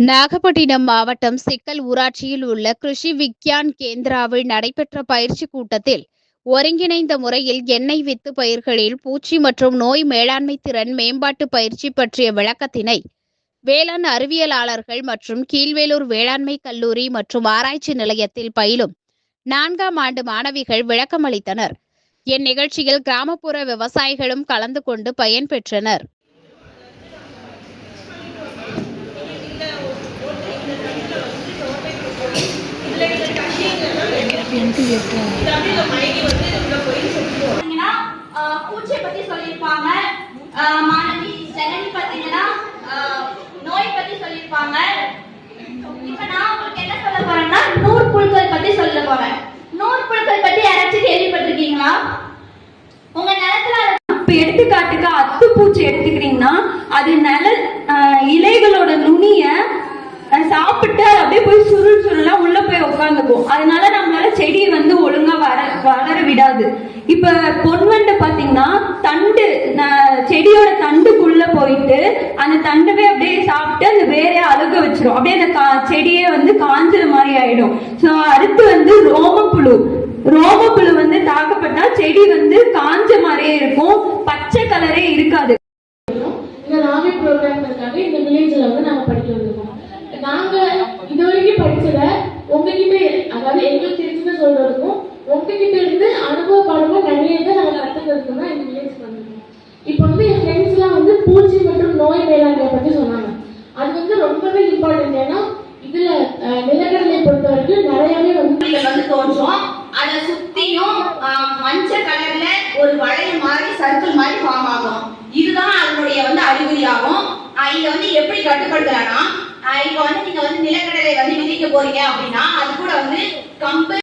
நாகப்பட்டினம் மாவட்டம் சிக்கல் ஊராட்சியில் உள்ள கிருஷி விக்யான் கேந்திராவில் நடைபெற்ற பயிற்சி கூட்டத்தில் ஒருங்கிணைந்த முறையில் எண்ணெய் வித்து பயிர்களில் பூச்சி மற்றும் நோய் மேலாண்மை திறன் மேம்பாட்டு பயிற்சி பற்றிய விளக்கத்தினை வேளாண் அறிவியலாளர்கள் மற்றும் கீழ்வேலூர் வேளாண்மை கல்லூரி மற்றும் ஆராய்ச்சி நிலையத்தில் பயிலும் நான்காம் ஆண்டு மாணவிகள் விளக்கமளித்தனர். இந்நிகழ்ச்சியில் கிராமப்புற விவசாயிகளும் கலந்து கொண்டு பயன்பெற்றனர் எட்டு எட்டு பூச்சியை பத்தி சொல்லியிருப்பாங்க. ஆஹ், மாணவி ஜனனி பாத்தீங்கன்னா ஆஹ், நோய் பத்தி சொல்லியிருப்பாங்க. இப்ப நான் உங்களுக்கு என்ன சொல்ல போறேன்னா நூற் புழுக்கள் பத்தி சொல்ல போறேன். நூற் புழுக்கள் பத்தி யாராச்சும் கேள்விப்பட்டிருக்கீங்களா? உங்க நிலத்துல இப்ப எடுத்துக்காட்டுக்கு அத்து பூச்சி எடுத்துக்கிறீங்கன்னா அது நில ஆஹ், இலைகளோட நுனிய சாப்பிட்டு அப்படியே போய் சுருள் சுருளா உள்ள போய் உட்காந்துக்கும் அதனால நம்மளால செடியை வந்து ஒழுங்கா வர வளர இப்ப பொன்வண்டு பாத்தீங்கன்னா தண்டு செடியோட தண்டுக்குள்ள போயிட்டு அந்த தண்டவே அப்படியே சாப்பிட்டு அந்த வேற அழுக வச்சிரும். அப்படியே அந்த செடியே வந்து காஞ்ச மாதிரி ஆயிடும். சோ அடுத்து வந்து ரோமப்புழு. ரோமப்புழு வந்து தாக்கப்பட்டா செடி வந்து காஞ்ச மாதிரியே இருக்கும். பச்சை கலரே இருக்காது. இந்த நாவி ப்ரோக்ராம்க்காக இந்த வில்லேஜ்ல வந்து நாங்க படிக்க வந்திருக்கோம். நாங்க இது வரைக்கும் படிச்சத உங்ககிட்ட அதாவது எங்களுக்கு தெரிஞ்சதை சொல்றதுக்கும் உங்ககிட்ட இருந்து அனுபவ பாடமாக நிறைய இதை நாங்கள் கற்றுக்கிறதுக்கு தான் இந்த வில்லேஜ் வந்திருக்கோம் இப்போ வந்து என் ஃப்ரெண்ட்ஸ்லாம் வந்து பூச்சி மற்றும் நோய் மேலாண்மை பற்றி சொன்னாங்க. அது வந்து ரொம்பவே இம்பார்ட்டன்ட் ஏன்னா இதில் நிலக்கடலை பொறுத்த வரைக்கும் நிறையவே வந்து வந்து தோன்றும். அதை சுத்தியும் மஞ்சள் கலர்ல ஒரு வளையம் மாதிரி சர்க்கிள் மாதிரி ஃபார்ம் ஆகும். இதுதான் அதனுடைய வந்து அறிகுறியாகும். இதை வந்து எப்படி கட்டுப்படுத்தலாம்னா இப்போ வந்து நீங்க வந்து நிலக்கடலை வந்து விதிக்க போறீங்க அப்படின்னா அது கூட வந்து கம்பு